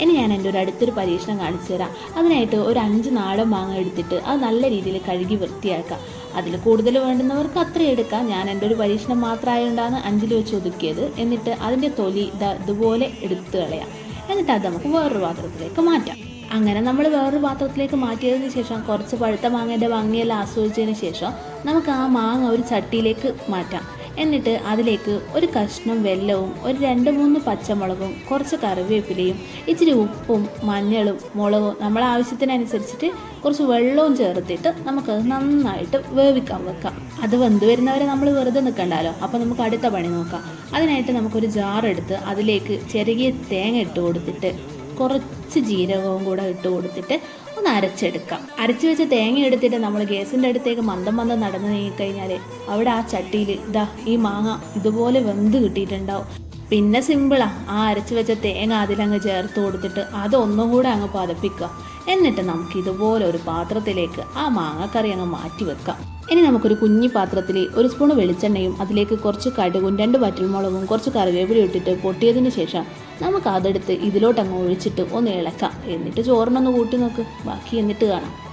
ഇനി ഞാൻ എന്റെ ഒരു അടുത്തൊരു പരീക്ഷണം കാണിച്ചു തരാം. അതിനായിട്ട് ഒരു അഞ്ച് നാടൻ മാങ്ങ എടുത്തിട്ട് അത് നല്ല രീതിയിൽ കഴുകി വൃത്തിയാക്കാം അതിൽ കൂടുതൽ വേണ്ടുന്നവർക്ക് അത്ര എടുക്കാം. ഞാൻ എന്റെ ഒരു പരീക്ഷണം മാത്രമായതുകൊണ്ടാണ് അഞ്ചിൽ വെച്ച് ഒതുക്കിയത്. എന്നിട്ട് അതിന്റെ തൊലി ഇതാ ഇതുപോലെ എടുത്തു കളയാം. എന്നിട്ട് അത് നമുക്ക് വേറൊരു പാത്രത്തിലേക്ക് മാറ്റാം. അങ്ങനെ നമ്മൾ വേറൊരു പാത്രത്തിലേക്ക് മാറ്റിയതിന് ശേഷം കുറച്ച് പഴുത്ത മാങ്ങയുടെ ഭംഗിയെല്ലാം ആസ്വദിച്ചതിന് ശേഷം നമുക്ക് ആ മാങ്ങ ഒരു ചട്ടിയിലേക്ക് മാറ്റാം. എന്നിട്ട് അതിലേക്ക് ഒരു കഷ്ണം വെല്ലവും ഒരു രണ്ട് മൂന്ന് പച്ചമുളകും കുറച്ച് കറിവേപ്പിലയും ഇച്ചിരി ഉപ്പും മഞ്ഞളും മുളകും നമ്മളെ ആവശ്യത്തിനനുസരിച്ചിട്ട് കുറച്ച് വെള്ളവും ചേർത്തിട്ട് നമുക്ക് നന്നായിട്ട് വേവിക്കാൻ വെക്കാം. അത് വെന്ത് വരുന്നവരെ നമ്മൾ വെറുതെ നിൽക്കണ്ടല്ലോ. അപ്പോൾ നമുക്ക് അടുത്ത പണി നോക്കാം. അതിനായിട്ട് നമുക്കൊരു ജാർ എടുത്ത് അതിലേക്ക് ചെറുകിയ തേങ്ങ ഇട്ട് കൊടുത്തിട്ട് കുറച്ച് ജീരകവും കൂടെ ഇട്ട് കൊടുത്തിട്ട് ഒന്ന് അരച്ചെടുക്കാം. അരച്ച് വെച്ച തേങ്ങ എടുത്തിട്ട് നമ്മൾ ഗ്യാസിന്റെ അടുത്തേക്ക് മന്ദം മന്ദം നടന്നു നീങ്ങിക്കഴിഞ്ഞാൽ അവിടെ ആ ചട്ടിയിൽ ഇതാ ഈ മാങ്ങ ഇതുപോലെ വെന്ത് കിട്ടിയിട്ടുണ്ടാവും. പിന്നെ സിമ്പിളാ ആ അരച്ച് വെച്ച തേങ്ങ അതിലങ്ങ് ചേർത്ത് കൊടുത്തിട്ട് അതൊന്നും കൂടെ അങ്ങ് പതപ്പിക്കുക. എന്നിട്ട് നമുക്ക് ഇതുപോലെ ഒരു പാത്രത്തിലേക്ക് ആ മാങ്ങക്കറി അങ്ങ് മാറ്റി വെക്കാം. ഇനി നമുക്കൊരു കുഞ്ഞി പാത്രത്തിൽ ഒരു സ്പൂൺ വെളിച്ചെണ്ണയും അതിലേക്ക് കുറച്ച് കടുകും രണ്ട് വറ്റൽമുളകും കുറച്ച് കറിവേപ്പില ഇട്ടിട്ട് പൊട്ടിയതിന് ശേഷം നമുക്ക് അതെടുത്ത് ഇതിലോട്ടങ്ങ് ഒഴിച്ചിട്ട് ഒന്ന് ഇളക്കാം. എന്നിട്ട് ചോറിനൊന്ന് കൂട്ടി നോക്ക്. ബാക്കി എന്നിട്ട് കാണാം.